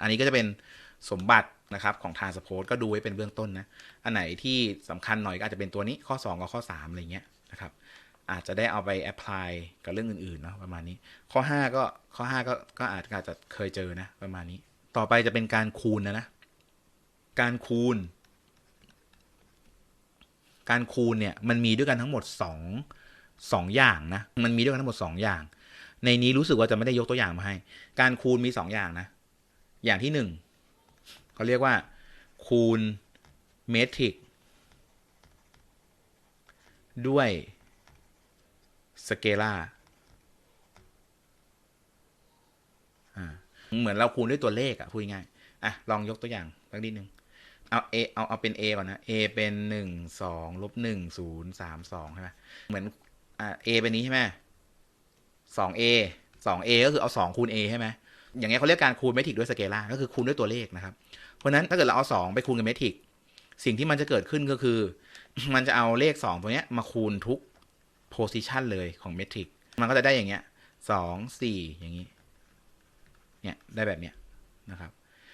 อันนี้ก็จะเป็นสมบัตินะครับของ transpose ก็ดูไว้เป็นเบื้องต้นนะ อันไหนที่สำคัญหน่อยก็อาจจะเป็นตัวนี้ข้อ 2 กับข้อ 3 อะไรเงี้ยนะครับอาจจะได้เอาไป apply กับเรื่องอื่นๆเนาะประมาณนี้ ข้อ 5 ก็ข้อ 5 ก็ก็อาจอาจจะเคยเจอนะประมาณนี้ ต่อไปจะเป็นการคูณนะนะ การคูณ การคูณเนี่ยมันมีด้วยกันทั้งหมดสองสองอย่างนะมันมีด้วยกันทั้งหมดสองอย่าง ในนี้รู้สึกว่าจะไม่ได้ยกตัวอย่างมาให้ การคูณมีสองอย่างนะ อย่างที่หนึ่งเขาเรียกว่า คูณเมทริกด้วยสเกลาอ่าเหมือนเราคูณด้วยตัวเลขอะพูดง่ายอะ ลองยกตัวอย่างสักนิดนึงเอา a เอาเอาเป็น a ก่อนนะ a เป็นหนึ่งสองลบหนึ่งศูนย์สามสองใช่ไหมเหมือนอ่า a เป็นนี้ใช่ไหมสอง a สอง a ก็คือเอาสองคูณ a ใช่ไหม อย่างเงี้ยเขาเรียกการคูณเมทริกด้วยสเกลาก็คือคูณด้วยตัวเลขนะครับ เพราะฉะนั้นถ้าเกิดเราเอาสองไปคูณกับเมทริกสิ่งที่มันจะเกิดขึ้นก็คือ มันจะเอาเลขสองตัวเนี้ยมาคูณทุกโพซิชันเลยของเมทริกมันก็จะได้อย่างเงี้ยสองสี่อย่างงี้เนี่ยได้แบบเนี้ยนะครับ